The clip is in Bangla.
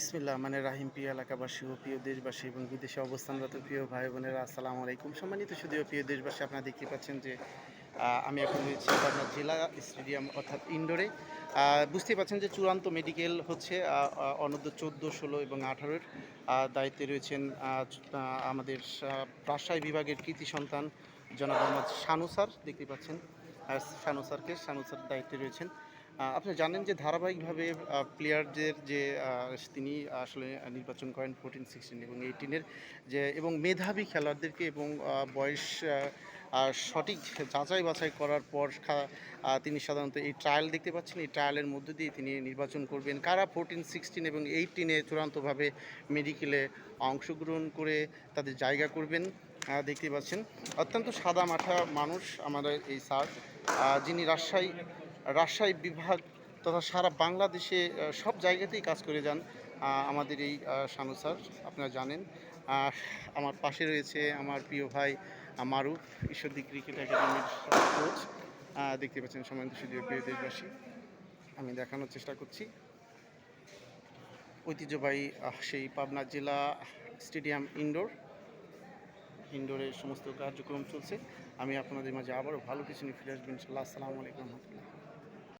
বিসমিল্লাহ মানে রাহিম প্রিয় এলাকাবাসী ও প্রিয় দেশবাসী এবং বিদেশে অবস্থানরত প্রিয় ভাই বোনেরা আসসালামু আলাইকুম। সম্মানিত শুধু প্রিয় দেশবাসী আপনারা দেখতে পাচ্ছেন যে আমি এখন রয়েছি পাবনা জেলা স্টেডিয়াম অর্থাৎ ইনডোরে। আহ, বুঝতেই পারছেন যে চূড়ান্ত মেডিকেল হচ্ছে অনূর্ধ্ব চোদ্দ ষোলো এবং আঠারোর দায়িত্বে রয়েছেন আমাদের রাজশাহী বিভাগের কৃতি সন্তান জনাব মোহাম্মদ শানু স্যার। দেখতে পাচ্ছেন শানু স্যারকে শানু স্যার দায়িত্বে রয়েছেন। আপনি জানেন যে ধারাবাহিকভাবে প্লেয়ারদের যে তিনি আসলে নির্বাচন করেন ফোরটিন সিক্সটিন এবং এইটিনের যে, এবং মেধাবী খেলোয়াড়দেরকে এবং বয়স সঠিক যাচাই বাছাই করার পর তিনি সাধারণত এই ট্রায়াল দেখতে পাচ্ছেন। এই ট্রায়ালের মধ্য দিয়ে তিনি নির্বাচন করবেন। কারা ফোরটিন সিক্সটিন এবং এইটিনে চূড়ান্তভাবে মেডিকেলে অংশগ্রহণ করে তাদের জায়গা করবেন দেখতে পাচ্ছেন। অত্যন্ত সাদা মাঠা মানুষ আমাদের এই স্যার যিনি রাজশাহী রাজশাহী বিভাগ তথা সারা বাংলাদেশে সব জায়গাতেই কাজ করে যান আমাদের এই শানু স্যার, আপনারা জানেন। আমার পাশে রয়েছে আমার প্রিয় ভাই মারুফ, ঈশ্বরদী ক্রিকেট একাডেমির কোচ দেখতে পাচ্ছেন সম্মানিত শুধু প্রিয় দেশবাসী। আমি দেখানোর চেষ্টা করছি। ঐতিহ্যবাহী সেই পাবনা জেলা স্টেডিয়াম ইনডোর ইনডোরের সমস্ত কার্যক্রম চলছে। আমি আপনাদের মাঝে আবারও ভালো কিছু নিয়ে ফিরে আসবেন ইনশাল্লাহ। আসসালামু আলাইকুম রহমতুল্লাহ।